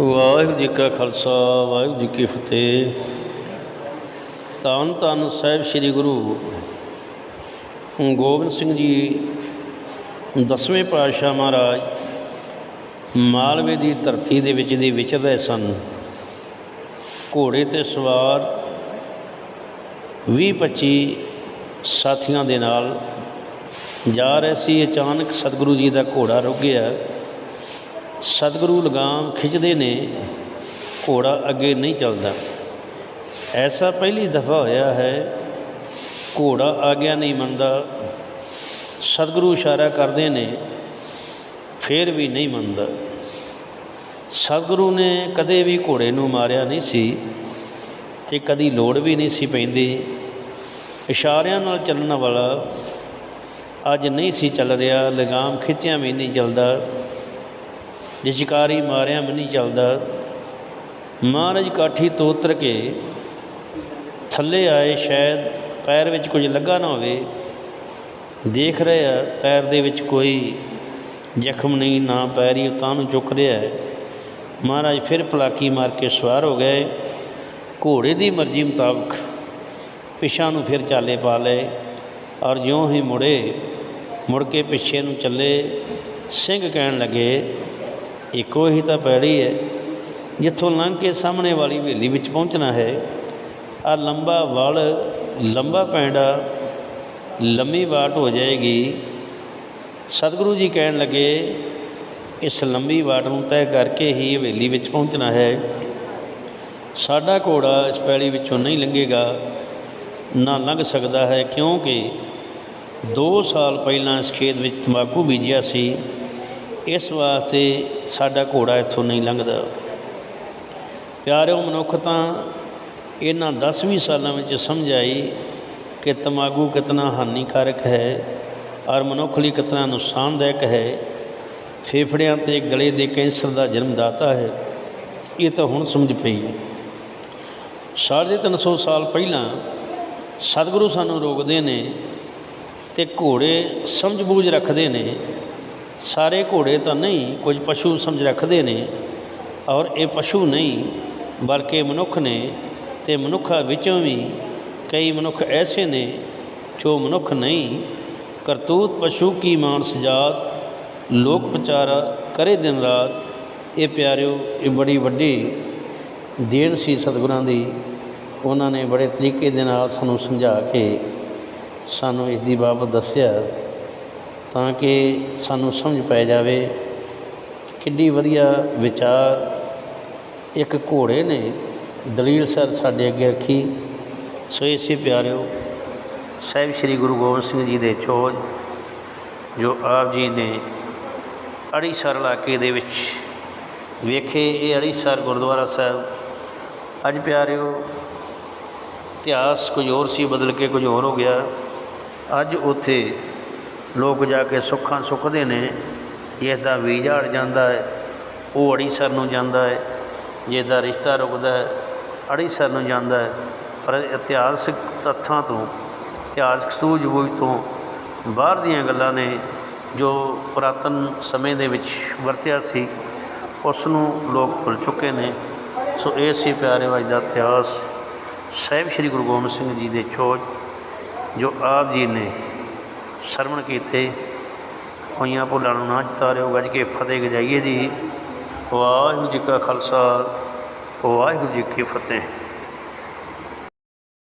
ਵਾਹਿਗੁਰੂ ਜੀ ਕਾ ਖਾਲਸਾ, ਵਾਹਿਗੁਰੂ ਜੀ ਕੀ ਫਤਿਹ। ਧੰਨ ਧੰਨ ਸਾਹਿਬ ਸ੍ਰੀ ਗੁਰੂ ਗੋਬਿੰਦ ਸਿੰਘ ਜੀ, ਦਸਵੇਂ ਪਾਤਸ਼ਾਹ ਮਹਾਰਾਜ ਮਾਲਵੇ ਦੀ ਧਰਤੀ ਦੇ ਵਿੱਚ ਦੇ ਵਿਚਰ ਰਹੇ ਸਨ। ਘੋੜੇ ਤੇ ਸਵਾਰ 20 25 ਸਾਥੀਆਂ ਦੇ ਨਾਲ ਜਾ ਰਹੇ ਸੀ। ਅਚਾਨਕ ਸਤਿਗੁਰੂ ਜੀ ਦਾ ਘੋੜਾ ਰੁਕ ਗਿਆ। ਸਤਿਗੁਰੂ ਲਗਾਮ ਖਿੱਚਦੇ ਨੇ, ਘੋੜਾ ਅੱਗੇ ਨਹੀਂ ਚੱਲਦਾ। ਐਸਾ ਪਹਿਲੀ ਦਫਾ ਹੋਇਆ ਹੈ, ਘੋੜਾ ਆਗਿਆ ਨਹੀਂ ਮੰਨਦਾ। ਸਤਿਗੁਰੂ ਇਸ਼ਾਰਾ ਕਰਦੇ ਨੇ, ਫੇਰ ਵੀ ਨਹੀਂ ਮੰਨਦਾ। ਸਤਿਗੁਰੂ ਨੇ ਕਦੇ ਵੀ ਘੋੜੇ ਨੂੰ ਮਾਰਿਆ ਨਹੀਂ ਸੀ ਤੇ ਕਦੀ ਲੋੜ ਵੀ ਨਹੀਂ ਸੀ ਪੈਂਦੀ। ਇਸ਼ਾਰਿਆਂ ਨਾਲ ਚੱਲਣ ਵਾਲਾ ਅੱਜ ਨਹੀਂ ਸੀ ਚੱਲ ਰਿਹਾ, ਲਗਾਮ ਖਿੱਚਿਆ ਵੀ ਨਹੀਂ ਚੱਲਦਾ। ਲਿਸ਼ਕਾਰੀ ਮਾਰਿਆ ਵੀ ਨਹੀਂ ਚੱਲਦਾ। ਮਹਾਰਾਜ ਕਾਠੀ ਤੋਂ ਉਤਰ ਕੇ ਥੱਲੇ ਆਏ, ਸ਼ਾਇਦ ਪੈਰ ਵਿੱਚ ਕੁਝ ਲੱਗਾ ਨਾ ਹੋਵੇ। ਦੇਖ ਰਹੇ ਆ ਪੈਰ ਦੇ ਵਿੱਚ ਕੋਈ ਜ਼ਖਮ ਨਹੀਂ, ਨਾ ਪੈਰ ਹੀ ਤਾਂ ਨੂੰ ਚੁੱਕ ਰਿਹਾ ਹੈ। ਮਹਾਰਾਜ ਫਿਰ ਪਲਾਕੀ ਮਾਰ ਕੇ ਸਵਾਰ ਹੋ ਗਏ। ਘੋੜੇ ਦੀ ਮਰਜ਼ੀ ਮੁਤਾਬਕ ਪਿਛਾਂ ਨੂੰ ਫਿਰ ਚਾਲੇ ਪਾ ਲਏ ਔਰ ਜਿਉਂ ਹੀ ਮੁੜੇ, ਮੁੜ ਕੇ ਪਿੱਛੇ ਨੂੰ ਚੱਲੇ, ਸਿੰਘ ਕਹਿਣ ਲੱਗੇ ਇੱਕੋ ਹੀ ਤਾਂ ਪੈੜੀ ਹੈ, ਜਿੱਥੋਂ ਲੰਘ ਕੇ ਸਾਹਮਣੇ ਵਾਲੀ ਹਵੇਲੀ ਵਿੱਚ ਪਹੁੰਚਣਾ ਹੈ ਆ ਲੰਬਾ ਵਲ, ਲੰਬਾ ਪੈਂਡਾ, ਲੰਮੀ ਬਾਟ ਹੋ ਜਾਏਗੀ। ਸਤਿਗੁਰੂ ਜੀ ਕਹਿਣ ਲੱਗੇ, ਇਸ ਲੰਬੀ ਬਾਟ ਨੂੰ ਤੈਅ ਕਰਕੇ ਹੀ ਹਵੇਲੀ ਵਿੱਚ ਪਹੁੰਚਣਾ ਹੈ। ਸਾਡਾ ਘੋੜਾ ਇਸ ਪੈਲੀ ਵਿੱਚੋਂ ਨਹੀਂ ਲੰਘੇਗਾ, ਨਾ ਲੰਘ ਸਕਦਾ ਹੈ, ਕਿਉਂਕਿ 2 ਸਾਲ ਪਹਿਲਾਂ ਇਸ ਖੇਤ ਵਿੱਚ ਤੰਬਾਕੂ ਬੀਜਿਆ ਸੀ। ਇਸ ਵਾਸਤੇ ਸਾਡਾ ਘੋੜਾ ਇੱਥੋਂ ਨਹੀਂ ਲੰਘਦਾ। ਪਿਆਰਿਓ ਮਨੁੱਖ ਤਾਂ ਇਹਨਾਂ 10-20 ਸਾਲਾਂ ਵਿੱਚ ਸਮਝ ਆਈ ਕਿ ਤੰਬਾਕੂ ਕਿਤਨਾ ਹਾਨੀਕਾਰਕ ਹੈ ਔਰ ਮਨੁੱਖ ਲਈ ਕਿਤਨਾ ਨੁਕਸਾਨਦਾਇਕ ਹੈ। ਫੇਫੜਿਆਂ ਤੇ ਗਲੇ ਦੇ ਕੈਂਸਰ ਦਾ ਜਨਮਦਾਤਾ ਹੈ। ਇਹ ਤਾਂ ਹੁਣ ਸਮਝ ਪਈ। ਸਾਢੇ ਤਿੰਨ ਸੌ ਸਾਲ ਪਹਿਲਾਂ ਸਤਿਗੁਰੂ ਸਾਨੂੰ ਰੋਕਦੇ ਨੇ ਤੇ ਘੋੜੇ ਸਮਝ ਬੂਝ ਰੱਖਦੇ ਨੇ ਸਾਰੇ ਘੋੜੇ ਤਾਂ ਨਹੀਂ, ਕੁਝ ਪਸ਼ੂ ਸਮਝ ਰੱਖਦੇ ਨੇ ਔਰ ਇਹ ਪਸ਼ੂ ਨਹੀਂ, ਬਲਕਿ ਮਨੁੱਖ ਨੇ ਤੇ ਮਨੁੱਖਾਂ ਵਿੱਚੋਂ ਵੀ ਕਈ ਮਨੁੱਖ ਐਸੇ ਨੇ ਜੋ ਮਨੁੱਖ ਨਹੀਂ, ਕਰਤੂਤ ਪਸ਼ੂ ਕੀ ਮਾਨਸ ਜਾਤ, ਲੋਕ ਪ੍ਰਚਾਰਾ ਕਰੇ ਦਿਨ ਰਾਤ। ਇਹ ਪਿਆਰਿਓ, ਇਹ ਬੜੀ ਵੱਡੀ ਦੇਣ ਸੀ ਸਤਿਗੁਰਾਂ ਦੀ। ਉਹਨਾਂ ਨੇ ਬੜੇ ਤਰੀਕੇ ਦੇ ਨਾਲ ਸਾਨੂੰ ਸਮਝਾ ਕੇ ਸਾਨੂੰ ਇਸ ਦੀ ਬਾਬਤ ਦੱਸਿਆ। ਤਾਂ ਕਿ ਸਾਨੂੰ ਸਮਝ ਪੈ ਜਾਵੇ ਕਿੰਨੀ ਵਧੀਆ ਵਿਚਾਰ ਇੱਕ ਘੋੜੇ ਨੇ, ਦਲੀਲ ਸਰ ਸਾਡੇ ਅੱਗੇ ਰੱਖੀ। ਸੋ ਇਸੇ ਪਿਆਰਿਓ, ਸਾਹਿਬ ਸ੍ਰੀ ਗੁਰੂ ਗੋਬਿੰਦ ਸਿੰਘ ਜੀ ਦੇ ਚੋਜ, ਜੋ ਆਪ ਜੀ ਨੇ ਅੜੀਸਰ ਇਲਾਕੇ ਦੇ ਵਿੱਚ ਵੇਖੇ, ਇਹ ਅੜੀਸਰ ਗੁਰਦੁਆਰਾ ਸਾਹਿਬ। ਅੱਜ ਪਿਆਰਿਓ, ਇਤਿਹਾਸ ਕੁਝ ਹੋਰ ਸੀ, ਬਦਲ ਕੇ ਕੁਝ ਹੋਰ ਹੋ ਗਿਆ। ਅੱਜ ਉੱਥੇ ਲੋਕ ਜਾ ਕੇ ਸੁੱਖਾਂ ਸੁੱਖਦੇ ਨੇ, ਜਿਸ ਦਾ ਵੀਜ਼ਾ ਅੜ ਜਾਂਦਾ ਹੈ, ਉਹ ਅੜੀਸਰ ਨੂੰ ਜਾਂਦਾ ਹੈ, ਜਿਸ ਦਾ ਰਿਸ਼ਤਾ ਰੁਕਦਾ ਹੈ, ਅੜੀਸਰ ਨੂੰ ਜਾਂਦਾ ਹੈ। ਪਰ ਇਤਿਹਾਸਿਕ ਤੱਥਾਂ ਤੋਂ, ਇਤਿਹਾਸਕ ਸੂਝ-ਬੂਝ ਤੋਂ ਬਾਹਰ ਦੀਆਂ ਗੱਲਾਂ ਨੇ, ਜੋ ਪੁਰਾਤਨ ਸਮੇਂ ਦੇ ਵਿੱਚ ਵਰਤਿਆ ਸੀ ਉਸ ਨੂੰ ਲੋਕ ਭੁੱਲ ਚੁੱਕੇ ਨੇ। ਸੋ ਇਹ ਸੀ ਪਿਆਰੇ ਵਜ ਦਾ ਇਤਿਹਾਸ। ਸਾਹਿਬ ਸ੍ਰੀ ਗੁਰੂ ਗੋਬਿੰਦ ਸਿੰਘ ਜੀ ਦੇ ਚੋਜ ਜੋ ਆਪ ਜੀ ਨੇ ਸਰਵਣ ਕੀਤੇ। ਹੋਈਆਂ ਭੁੱਲਾਂ ਨੂੰ ਨਾ ਚਿਤਾਰਿਓ, ਗੱਜ ਕੇ ਫਤਿਹ ਗਜਾਈਏ ਜੀ। ਵਾਹਿਗੁਰੂ ਜੀ ਕਾ ਖਾਲਸਾ, ਵਾਹਿਗੁਰੂ ਜੀ ਕੀ ਫਤਿਹ।